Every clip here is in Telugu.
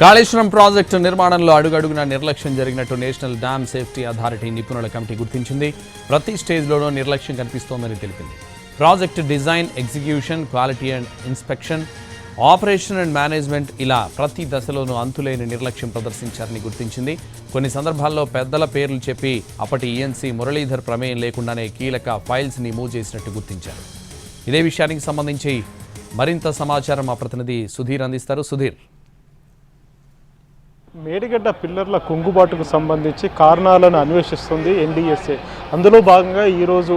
కాళేశ్వరం ప్రాజెక్టు నిర్మాణంలో అడుగడుగున నిర్లక్ష్యం జరిగినట్టు నేషనల్ డ్యామ్ సేఫ్టీ అథారిటీ నిపుణుల కమిటీ గుర్తించింది. ప్రతి స్టేజ్లోనూ నిర్లక్ష్యం కనిపిస్తోందని తెలిపింది. Project design execution quality and inspection operation and management ఇలా ప్రతి దశలోనూ అంతులేని నిర్లక్ష్యం ప్రదర్శించారని గుర్తించింది. కొన్ని సందర్భాల్లో పెద్దల పేర్లు చెప్పి అప్పటి ఈఎన్సీ మురళీధర్ ప్రమేయం లేకుండానే కీలక ఫైల్స్ని మూవ్ చేసినట్టు గుర్తించారు. ఇదే విషయానికి సంబంధించి మరింత సమాచారం మా ప్రతినిధి సుధీర్ అందిస్తారు. సుధీర్. మేడిగడ్డ పిల్లర్ల కుంగుబాటుకు సంబంధించి కారణాలను అన్వేషిస్తుంది ఎన్డీఎస్ఏ. అందులో భాగంగా ఈరోజు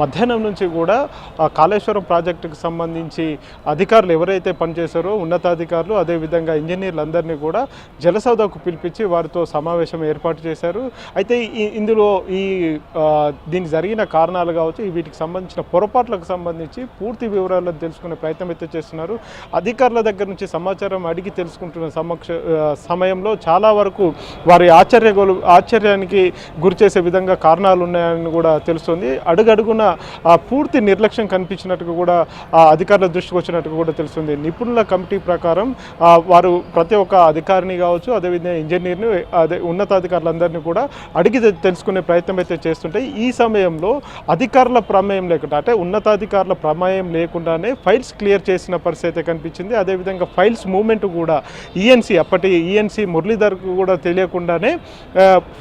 మధ్యాహ్నం నుంచి కూడా కాళేశ్వరం ప్రాజెక్టుకు సంబంధించి అధికారులు ఎవరైతే పనిచేశారో ఉన్నతాధికారులు అదేవిధంగా ఇంజనీర్లు అందరినీ కూడా జలసౌదకు పిలిపించి వారితో సమావేశం ఏర్పాటు చేశారు. అయితే ఈ ఇందులో ఈ దీనికి జరిగిన కారణాలు కావచ్చు వీటికి సంబంధించిన పొరపాట్లకు సంబంధించి పూర్తి వివరాలను తెలుసుకునే ప్రయత్నం అయితే చేస్తున్నారు. అధికారుల దగ్గర నుంచి సమాచారం అడిగి తెలుసుకుంటున్న సమక్ష సమయంలో విషయంలో చాలా వరకు వారి ఆశ్చర్య ఆశ్చర్యానికి గురి చేసే విధంగా కారణాలు ఉన్నాయని కూడా తెలుస్తుంది. అడుగడుగున ఆ, పూర్తి నిర్లక్ష్యం కనిపించినట్టుగా కూడా ఆ, అధికారుల దృష్టికి వచ్చినట్టుగా కూడా తెలుస్తుంది. నిపుణుల కమిటీ ప్రకారం వారు ప్రతి ఒక్క అధికారిని కావచ్చు అదేవిధంగా ఇంజనీర్ని అదే ఉన్నతాధికారులందరినీ కూడా అడిగి తెలుసుకునే ప్రయత్నం అయితే చేస్తుంటే ఈ సమయంలో అధికారుల ప్రమేయం లేకుండా అంటే ఉన్నతాధికారుల ప్రమేయం లేకుండానే ఫైల్స్ క్లియర్ చేసిన పరిస్థితి అయితే కనిపించింది. అదేవిధంగా ఫైల్స్ మూమెంట్ కూడా ఈఎన్సీ అప్పటి ఈఎన్సీ మురళీధర్కు కూడా తెలియకుండానే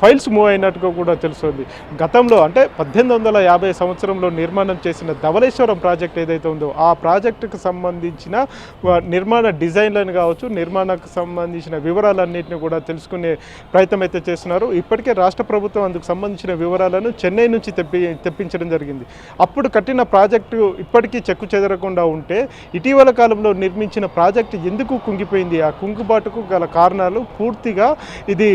ఫైల్స్ మూవ్ అయినట్టుగా కూడా తెలుస్తుంది. గతంలో అంటే పద్దెనిమిది వందల యాభై సంవత్సరంలో నిర్మాణం చేసిన ధవళేశ్వరం ప్రాజెక్ట్ ఏదైతే ఉందో ఆ ప్రాజెక్టుకు సంబంధించిన నిర్మాణ డిజైన్లను కావచ్చు నిర్మాణకు సంబంధించిన వివరాలన్నింటినీ కూడా తెలుసుకునే ప్రయత్నం అయితే చేస్తున్నారు. ఇప్పటికే రాష్ట్ర ప్రభుత్వం అందుకు సంబంధించిన వివరాలను చెన్నై నుంచి తెప్పి తెప్పించడం జరిగింది. అప్పుడు కట్టిన ప్రాజెక్టు ఇప్పటికీ చెక్కు చెదరకుండా ఉంటే ఇటీవల కాలంలో నిర్మించిన ప్రాజెక్టు ఎందుకు కుంగిపోయింది? ఆ కుంగుబాటుకు గల కారణాలు పూర్తిగా ఇది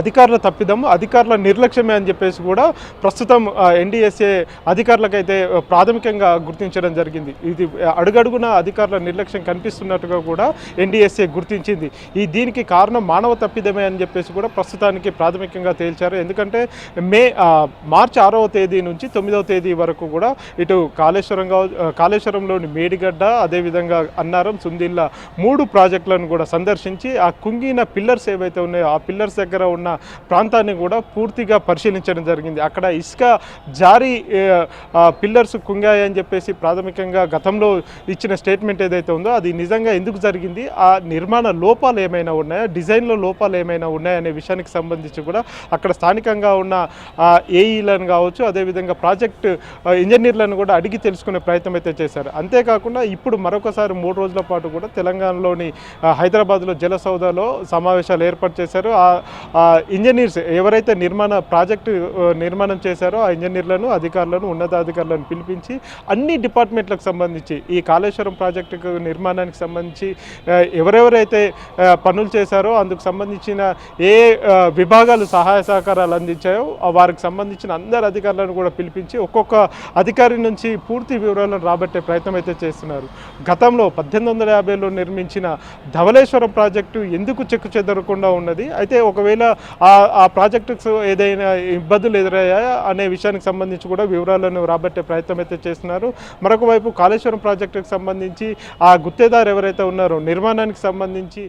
అధికారుల తప్పిదము అధికారుల నిర్లక్ష్యమే అని చెప్పేసి కూడా ప్రస్తుతం ఎన్డీఎస్ఏ అధికారులకైతే ప్రాథమికంగా గుర్తించడం జరిగింది. ఇది అడుగడుగున అధికారుల నిర్లక్ష్యం కనిపిస్తున్నట్టుగా కూడా ఎన్డీఎస్ఏ గుర్తించింది. ఈ దీనికి కారణం మానవ తప్పిదమే అని చెప్పేసి కూడా ప్రస్తుతానికి ప్రాథమికంగా తేల్చారు. ఎందుకంటే మే మార్చి ఆరవ తేదీ నుంచి తొమ్మిదవ తేదీ వరకు కూడా ఇటు కాళేశ్వరం కాళేశ్వరంలోని మేడిగడ్డ అదేవిధంగా అన్నారం సుందిల్లా మూడు ప్రాజెక్టులను కూడా సందర్శించి ఆ కుంగిన పిల్లర్స్ ఏవైతే ఉన్నాయో ఆ పిల్లర్స్ దగ్గర ఉన్న ప్రాంతాన్ని కూడా పూర్తిగా పరిశీలించడం జరిగింది. అక్కడ ఇసుక జారి పిల్లర్స్ కుంగాయి అని చెప్పేసి ప్రాథమికంగా గతంలో ఇచ్చిన స్టేట్మెంట్ ఏదైతే ఉందో అది నిజంగా ఎందుకు జరిగింది? ఆ నిర్మాణ లోపాలు ఏమైనా ఉన్నాయా? డిజైన్లో లోపాలు ఏమైనా ఉన్నాయా అనే విషయానికి సంబంధించి కూడా అక్కడ స్థానికంగా ఉన్న ఏఈలను కావచ్చు అదేవిధంగా ప్రాజెక్ట్ ఇంజనీర్లను కూడా అడిగి తెలుసుకునే ప్రయత్నం అయితే చేశారు. అంతేకాకుండా ఇప్పుడు మరొకసారి మూడు రోజుల పాటు కూడా తెలంగాణలోని హైదరాబాద్లో జలసౌదాలో సమావేశాలు ఏర్పాటు చేశారు. ఆ ఇంజనీర్స్ ఎవరైతే నిర్మాణ ప్రాజెక్టు నిర్మాణం చేశారో ఆ ఇంజనీర్లను అధికారులను ఉన్నతాధికారులను పిలిపించి అన్ని డిపార్ట్మెంట్లకు సంబంధించి ఈ కాళేశ్వరం ప్రాజెక్టుకు నిర్మాణానికి సంబంధించి ఎవరెవరైతే పనులు చేశారో అందుకు సంబంధించిన ఏ విభాగాలు సహాయ సహకారాలు అందించాయో వారికి సంబంధించిన అందరు అధికారులను కూడా పిలిపించి ఒక్కొక్క అధికారి నుంచి పూర్తి వివరాలను రాబట్టే ప్రయత్నం అయితే చేస్తున్నారు. గతంలో పద్దెనిమిది వందల యాభైలో నిర్మించిన ధవళేశ్వరం ప్రాజెక్టు ఎందుకు చెక్కు చెదరకుండా ఉన్నది? అయితే ఒకవేళ ఆ ప్రాజెక్టుకు ఏదైనా ఇబ్బందులు ఎదురయ్యాయా అనే విషయానికి సంబంధించి కూడా వివరాలను రాబట్టే ప్రయత్నం అయితే చేస్తున్నారు. మరొక వైపు కాళేశ్వరం ప్రాజెక్టుకు సంబంధించి ఆ గుత్తేదారు ఎవరైతే ఉన్నారో నిర్మాణానికి సంబంధించి